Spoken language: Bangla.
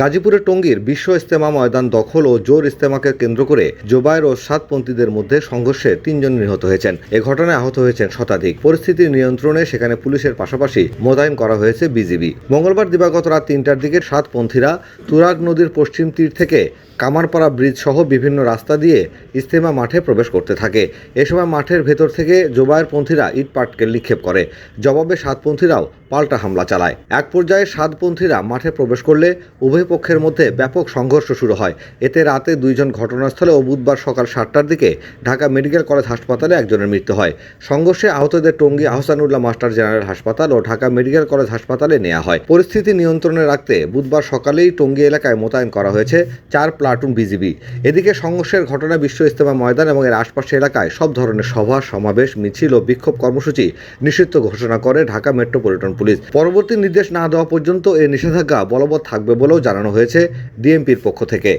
গাজীপুরের টঙ্গীর বিশ্ব ইস্তেমা ময়দান দখল ও জোর ইস্তেমাকে কেন্দ্র করে জোবায়ের ও সাতপন্থীদের মধ্যে সংঘর্ষে তিনজন নিহত হয়েছেন। এ ঘটনায় আহত হয়েছেন শতাধিক। পরিস্থিতির নিয়ন্ত্রণে সেখানে পুলিশের পাশাপাশি মোতায়েন করা হয়েছে বিজিবি। মঙ্গলবার দিবাগত রাত তিনটার দিকে সাতপন্থীরা তুরাগ নদীর পশ্চিম তীর থেকে কামারপাড়া ব্রিজ সহ বিভিন্ন রাস্তা দিয়ে ইস্তেমা মাঠে প্রবেশ করতে থাকে। এ সময় মাঠের ভেতর থেকে জোবায়ের পন্থীরা ইট পাটকেল নিক্ষেপ করে। জবাবে সাতপন্থীরাও পাল্টা হামলা চালায়। এক পর্যায়ে সাতপন্থীরা মাঠে প্রবেশ করলে উভয় পক্ষের মধ্যে ব্যাপক সংঘর্ষ শুরু হয়। এতে রাতে দুইজন ঘটনাস্থলে ও বুধবার সকাল সাতটার দিকে ঢাকা মেডিকেল কলেজ হাসপাতালে একজনের মৃত্যু হয়। সংঘর্ষে আহতদের টঙ্গী আহসানুল্লাহ মাস্টার জেনারেল হাসপাতাল ও ঢাকা মেডিকেল কলেজ হাসপাতালে নেওয়া হয়। পরিস্থিতি নিয়ন্ত্রণে রাখতে বুধবার সকালেই টঙ্গী এলাকায় মোতায়েন করা হয়েছে চার প্লাটুন বিজিবি। এদিকে সংঘর্ষের ঘটনা বিশ্ব ইস্তেমা ময়দান এবং এর আশপাশে এলাকায় সব ধরনের সভা, সমাবেশ, মিছিল ও বিক্ষোভ কর্মসূচি নিষিদ্ধ ঘোষণা করে ঢাকা মেট্রোপলিটন পুলিশ। পরবর্তী নির্দেশ না দেওয়া পর্যন্ত এই নিষেধাজ্ঞা বলবৎ থাকবে বলেও জানানো হয়েছে ডিএমপির পক্ষ থেকে।